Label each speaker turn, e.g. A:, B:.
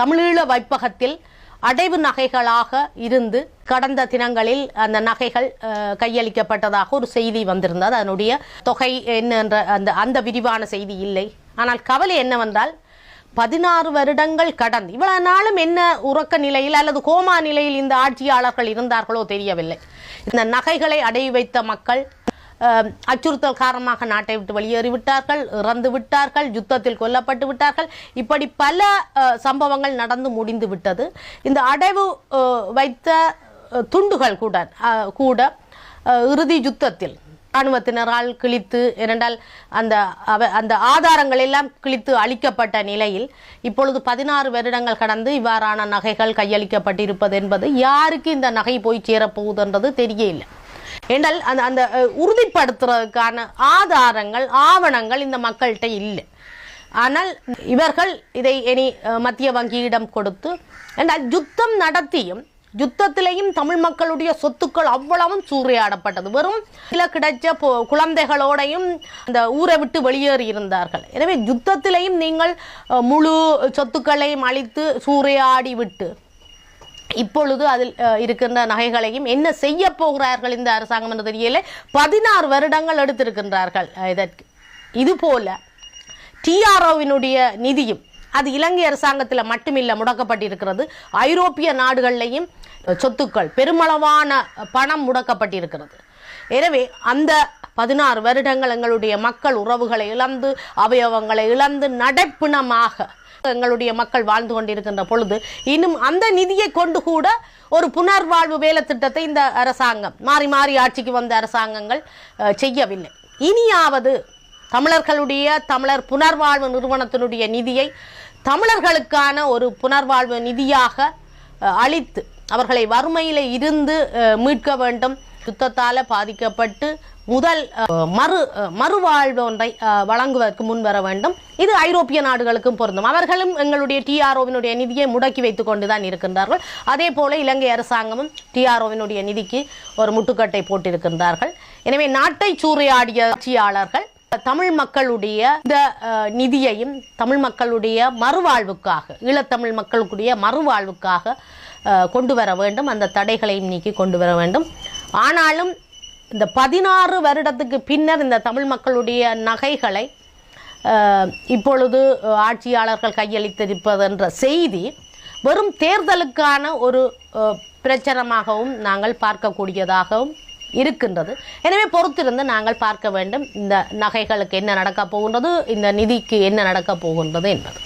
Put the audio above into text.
A: தமிழீழ வைப்பகத்தில் அடைவு நகைகளாக இருந்து கடந்த தினங்களில் அந்த நகைகள் கையளிக்கப்பட்டதாக ஒரு செய்தி வந்திருந்தது. அதனுடைய தொகை என்னன்ற அந்த அந்த விரிவான செய்தி இல்லை. ஆனால் கவலை என்னவென்றால் பதினாறு வருடங்கள் கடந்து இவ்வளவு நாளும் என்ன உறக்க நிலையில் அல்லது கோமா நிலையில் இந்த ஆட்சியாளர்கள் இருந்தார்களோ தெரியவில்லை. இந்த நகைகளை அடை வைத்த மக்கள் அச்சுறுத்தல் காரணமாக நாட்டை விட்டு வெளியேறிவிட்டார்கள் இறந்து விட்டார்கள் யுத்தத்தில் கொல்லப்பட்டு விட்டார்கள். இப்படி பல சம்பவங்கள் நடந்து முடிந்து விட்டது. இந்த அடைவு வைத்த துண்டுகள் கூட கூட இறுதி யுத்தத்தில் இராணுவத்தினரால் கிழித்து ஏனென்றால் அந்த அந்த ஆதாரங்கள் எல்லாம் கிழித்து அளிக்கப்பட்ட நிலையில் இப்பொழுது பதினாறு வருடங்கள் கடந்து இவ்வாறான நகைகள் கையளிக்கப்பட்டிருப்பது என்பது யாருக்கு இந்த நகை போய் சேரப்போகுதுன்றது தெரியல என்றால் அந்த அந்த உறுதிப்படுத்துறதுக்கான ஆதாரங்கள் ஆவணங்கள் இந்த மக்கள்கிட்ட இல்லை. ஆனால் இவர்கள் இதை இனி மத்திய வங்கியிடம் கொடுத்து என்றால் யுத்தம் நடத்தியும் யுத்தத்திலேயும் தமிழ் மக்களுடைய சொத்துக்கள் அவ்வளவும் சூறையாடப்பட்டது. வெறும் சில கிடைச்ச குழந்தைகளோடையும் அந்த ஊரை விட்டு வெளியேறி இருந்தார்கள். எனவே யுத்தத்திலேயும் நீங்கள் முழு சொத்துக்களையும் அழித்து சூறையாடி விட்டு இப்பொழுது அதில் இருக்கின்ற நகைகளையும் என்ன செய்ய போகிறார்கள் இந்த அரசாங்கம் என்று தெரியல. பதினாறு வருடங்கள் எடுத்திருக்கின்றார்கள். இதற்கு. இதுபோல டிஆர்ஓவினுடைய நிதியும் அது இலங்கை அரசாங்கத்தில் மட்டுமில்லை முடக்கப்பட்டிருக்கிறது. ஐரோப்பிய நாடுகள்லையும் சொத்துக்கள் பெருமளவான பணம் முடக்கப்பட்டிருக்கிறது. எனவே அந்த பதினாறு வருடங்கள் எங்களுடைய மக்கள் உறவுகளை இழந்து அவயவங்களை இழந்து நடைப்பிணமாக எங்களுடைய மக்கள் வாழ்ந்து கொண்டிருக்கின்ற பொழுது இன்னும் அந்த நிதியை கொண்டு கூட ஒரு புனர்வாழ்வு வேலை திட்டத்தை இந்த அரசாங்கம் மாறி மாறி ஆட்சிக்கு வந்த அரசாங்கங்கள் செய்யவில்லை. இனியாவது தமிழர்களுடைய தமிழர் புனர்வாழ்வு நிறுவனத்தினுடைய நிதியை தமிழர்களுக்கான ஒரு புனர்வாழ்வு நிதியாக அளித்து அவர்களை வறுமையில் இருந்து மீட்க வேண்டும். யுத்தத்தால் பாதிக்கப்பட்டு முதல் மறு மறுவாழ்வு ஒன்றை வழங்குவதற்கு முன் வர வேண்டும். இது ஐரோப்பிய நாடுகளுக்கும் பொருந்தும். அவர்களும் எங்களுடைய டிஆர்ஓவினுடைய நிதியை முடக்கி வைத்துக் கொண்டுதான் இருக்கின்றார்கள். அதே போல இலங்கை அரசாங்கமும் டிஆர்ஓவினுடைய நிதிக்கு ஒரு முட்டுக்கட்டை போட்டிருக்கின்றார்கள். எனவே நாட்டை சூறையாடிய ஆட்சியாளர்கள் தமிழ் மக்களுடைய இந்த நிதியையும் தமிழ் மக்களுடைய மறுவாழ்வுக்காக ஈழத்தமிழ் மக்களுடைய மறுவாழ்வுக்காக கொண்டு வர வேண்டும். அந்த தடைகளையும் நீக்கி கொண்டு வர வேண்டும். ஆனாலும் இந்த பதினாறு வருடத்துக்கு பின்னர் இந்த தமிழ் மக்களுடைய நகைகளை இப்பொழுது ஆட்சியாளர்கள் கையளித்திருப்பது என்ற செய்தி வெறும் தேர்தலுக்கான ஒரு பிரச்சனமாகவும் பிரச்சாரமாகவும் நாங்கள் பார்க்கக்கூடியதாகவும் இருக்கின்றது. எனவே பொறுத்திருந்து நாங்கள் பார்க்க வேண்டும் இந்த நகைகளுக்கு என்ன நடக்கப் போகின்றது இந்த நிதிக்கு என்ன நடக்கப் போகின்றது என்பது.